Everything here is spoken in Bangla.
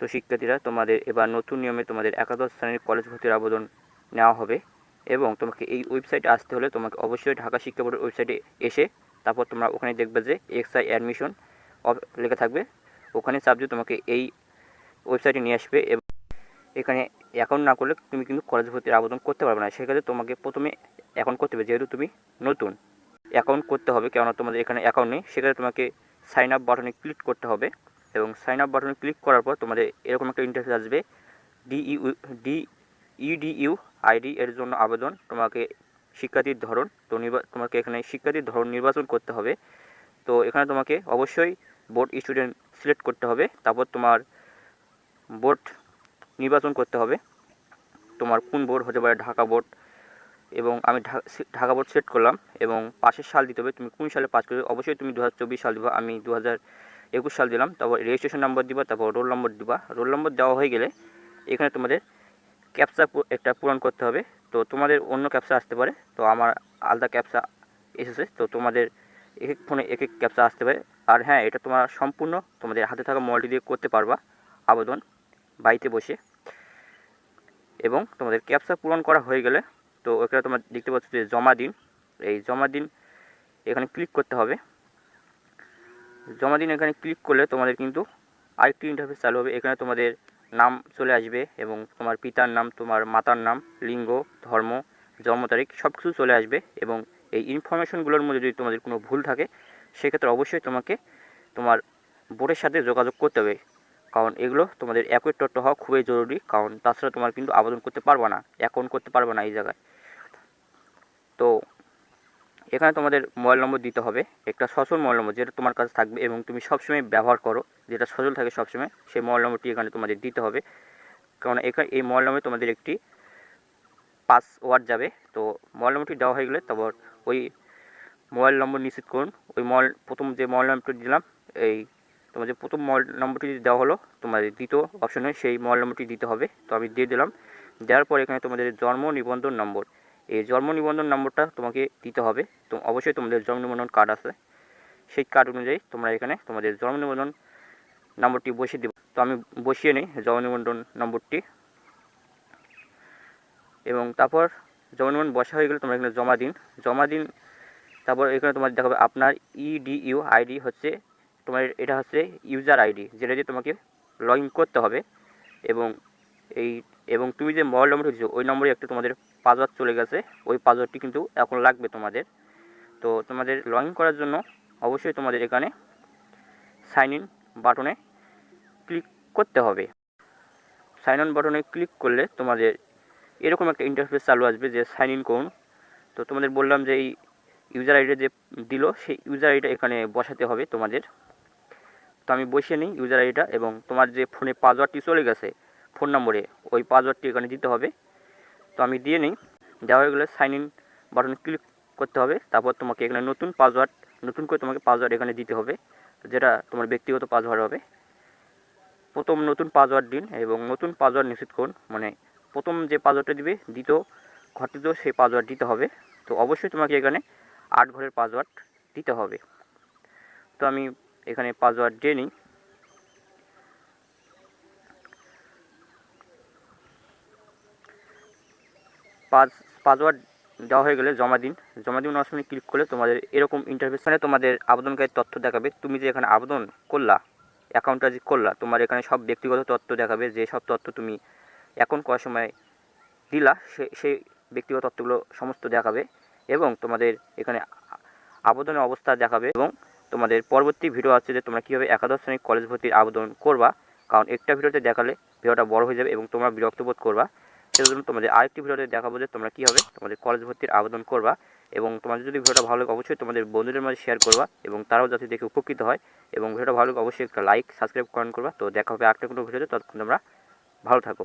তো শিক্ষার্থীরা, তোমাদের এবার নতুন নিয়মে তোমাদের একাদশ শ্রেণির কলেজ ভর্তির আবেদন নেওয়া হবে এবং তোমাকে এই ওয়েবসাইটে আসতে হলে তোমাকে অবশ্যই ঢাকা শিক্ষা বোর্ডের ওয়েবসাইটে এসে তারপর তোমরা ওখানে দেখবে যে এক্সআই অ্যাডমিশন লেখা থাকবে। ওখানে দিয়ে তোমাকে এই ওয়েবসাইটে নিয়ে আসবে এবং এখানে অ্যাকাউন্ট না করলে তুমি কিন্তু কলেজ ভর্তির আবেদন করতে পারবে না। সেক্ষেত্রে তোমাকে প্রথমে অ্যাকাউন্ট করতে হবে, যেহেতু তুমি নতুন। অ্যাকাউন্ট করতে হবে, কেননা তোমাদের এখানে অ্যাকাউন্ট নেই। সেক্ষেত্রে তোমাকে সাইন আপ বাটনে ক্লিক করতে হবে। এবং সাইন আপ বাটনে ক্লিক করার পর তোমাদের এরকম একটা ইন্টারফেস আসবে। ডিইউ ডি ইডিইউ আইডি এর জন্য আবেদন, তোমাকে শিক্ষার্থীর ধরন, তো তোমাকে এখানে শিক্ষার্থীর ধরন নির্বাচন করতে হবে। তো এখানে তোমাকে অবশ্যই বোর্ড স্টুডেন্ট সিলেক্ট করতে হবে, তারপর তোমার বোর্ড নির্বাচন করতে হবে। তোমার কোন বোর্ড হতে পারে ঢাকা বোর্ড এবং আমি ঢাকা বোর্ড সিলেক্ট করলাম এবং পাশের সাল দিতে হবে, তুমি কোন সালে পাস করবে, অবশ্যই তুমি দু হাজার চব্বিশ সাল দিবা, আমি দু হাজার একুশ সাল দিলাম, তারপর রেজিস্ট্রেশন নাম্বার দিবা, তারপর রোল নম্বর দিবা। রোল নম্বর দেওয়া হয়ে গেলে এখানে তোমাদের ক্যাপসা একটা পূরণ করতে হবে। তো তোমাদের অন্য ক্যাপসা আসতে পারে। তো আমার আলাদা ক্যাপসা এসেছে, তো তোমাদের এক এক ফোনে এক এক ক্যাপসা আসতে পারে। আর হ্যাঁ এটা তোমার সম্পূর্ণ তোমাদের হাতে থাকা মোবাইলটি দিয়ে করতে পারবা আবেদন বাড়িতে বসে। এবং তোমাদের ক্যাপসা পূরণ করা হয়ে গেলে, তো এখানে তোমরা দেখতে পাচ্ছ যে জমা দিন। এই জমা দিন এখানে ক্লিক করতে হবে। জমা দিন, এখানে ক্লিক করলে তোমাদের কিন্তু আরেকটি ইন্টারফেস চালু হবে। এখানে তোমাদের নাম চলে আসবে এবং তোমার পিতার নাম, তোমার মাতার নাম, লিঙ্গ, ধর্ম, জন্ম তারিখ সব কিছু চলে আসবে এবং এই ইনফরমেশনগুলোর মধ্যে যদি তোমাদের কোনো ভুল থাকে, সেক্ষেত্রে অবশ্যই তোমাকে তোমার বোর্ডের সাথে যোগাযোগ করতে হবে। কারণ এগুলো তোমাদের অ্যাকুয়েট তথ্য হওয়া খুবই জরুরি, কারণ তাছাড়া তোমার কিন্তু আবেদন করতে পারবে না অ্যাকাউন্ট করতে পারবে না এই জায়গায়। তো এখানে তোমাদের মোবাইল নম্বর দিতে হবে। একটা সচল মোবাইল নম্বর যেটা তোমার কাছে থাকবে এবং তুমি সবসময় ব্যবহার করো। যেটা সচল থাকে সবসময়, সেই মোবাইল নম্বরটি এখানে তোমাদের দিতে হবে। কারণ এখানে এই মোবাইল নম্বরে তোমাদের একটি পাসওয়ার্ড যাবে। তো মোবাইল নম্বরটি দেওয়া হয়ে গেলে তারপর ওই মোবাইল নম্বর নিশ্চিত করুন। ওই মোবাইল, প্রথম যে মোবাইল নম্বরটি দিলাম, এই তোমার যে প্রথম মোবাইল নম্বরটি দেওয়া হলো তোমাদের দ্বিতীয় অপশনে সেই মোবাইল নম্বরটি দিতে হবে। তো আমি দিয়ে দিলাম। দেওয়ার পর এখানে তোমাদের জন্ম নিবন্ধন নম্বর। এই জন্ম নিবন্ধন নম্বরটা তোমাকে দিতে হবে। তো অবশ্যই তোমাদের জন্ম নিবন্ধন কার্ড আছে। সেই কার্ড অনুযায়ী তোমরা এখানে তোমাদের জন্ম নিবন্ধন নম্বরটি বসিয়ে দেবে। তো আমি বসিয়ে নিই জন্ম নিবন্ধন নম্বরটি। এবং তারপর জন্ম নিবন্ধন বসা হয়ে গেলে তোমরা এখানে জমা দিন। জমা দিন, তারপর এখানে তোমার দেখাবে আপনার E ইডিইউ আইডি হচ্ছে তোমার এটা হচ্ছে ইউজার আইডি যেটা দিয়ে তোমাকে লগ করতে হবে। এবং এই, এবং তুমি যে মোবাইল নম্বরটি দিচ্ছ ওই নম্বরে একটা তোমাদের পাসওয়ার্ড চলে গেছে, ওই পাসওয়ার্ডটি কিন্তু এখন লাগবে তোমাদের। তো তোমাদের লগ করার জন্য অবশ্যই তোমাদের এখানে সাইন ইন বাটনে ক্লিক করতে হবে। সাইন ইন বাটনে ক্লিক করলে তোমাদের এরকম একটা ইন্টারফেস চালু আসবে যে সাইন ইন করুন। তো তোমাদের বললাম যে এই ইউজার আইডিটা যে দিল, সেই ইউজার আইডিটা এখানে বসাতে হবে তোমাদের। তো আমি বসিয়ে নিই ইউজার আইডিটা এবং তোমার যে ফোনে পাসওয়ার্ডটি চলে গেছে ফোন নম্বরে ওই পাসওয়ার্ডটি এখানে দিতে হবে। তো আমি দিয়ে নিই। দেওয়া হয়ে গেলে সাইন ইন বাটনে ক্লিক করতে হবে। তারপর তোমাকে এখানে নতুন পাসওয়ার্ড নতুন করে তোমাকে পাসওয়ার্ড এখানে দিতে হবে। যেটা তোমার ব্যক্তিগত পাসওয়ার্ড হবে। প্রথম নতুন পাসওয়ার্ড দিন এবং নতুন পাসওয়ার্ড নিশ্চিত করুন। মানে প্রথম যে পাসওয়ার্ডটা দিবে, দ্বিতীয় ঘরটিতেও সেই পাসওয়ার্ড দিতে হবে। তো অবশ্যই তোমাকে এখানে আট ঘরের পাসওয়ার্ড দিতে হবে। তো আমি এখানে পাসওয়ার্ড দিয়ে নিই। পাস পাসওয়ার্ড দেওয়া হয়ে গেলে জমা দিন। জমা দিন অপশনে ক্লিক করলে তোমাদের এরকম ইন্টারফেশনে তোমাদের আবেদনকারীর তথ্য দেখাবে। তুমি যে এখানে আবেদন করলা অ্যাকাউন্টটা যে করলা, তোমার এখানে সব ব্যক্তিগত তথ্য দেখাবে যে সব তথ্য তুমি অ্যাকাউন্ট করার সময় দিলা, সে, সেই ব্যক্তিগত তথ্যগুলো সমস্ত দেখাবে এবং তোমাদের এখানে আবেদনের অবস্থা দেখাবে এবং তোমাদের পরবর্তী ভিডিও আছে যে তোমরা কীভাবে একাদশ শ্রেণির কলেজ ভর্তির আবেদন করবা। কারণ একটা ভিডিওতে দেখালে ভিডিওটা বড় হয়ে যাবে এবং তোমরা বিরক্ত বোধ করবা। সেজন্য তোমাদের আরেকটি ভিডিওতে দেখাবো যে তোমরা কীভাবে তোমাদের কলেজ ভর্তির আবেদন করবা এবং তোমাদের যদি ভিডিওটা ভালো লাগে অবশ্যই তোমাদের বন্ধুদের মাঝে শেয়ার করবা এবং তারাও যাতে দেখে উপকৃত হয় এবং ভিডিওটা ভালো লাগে অবশ্যই একটা লাইক সাবস্ক্রাইব করেন করবা। তো দেখা হবে আরেকটা কোনো ভিডিওতে, ততক্ষণ তোমরা ভালো থাকো।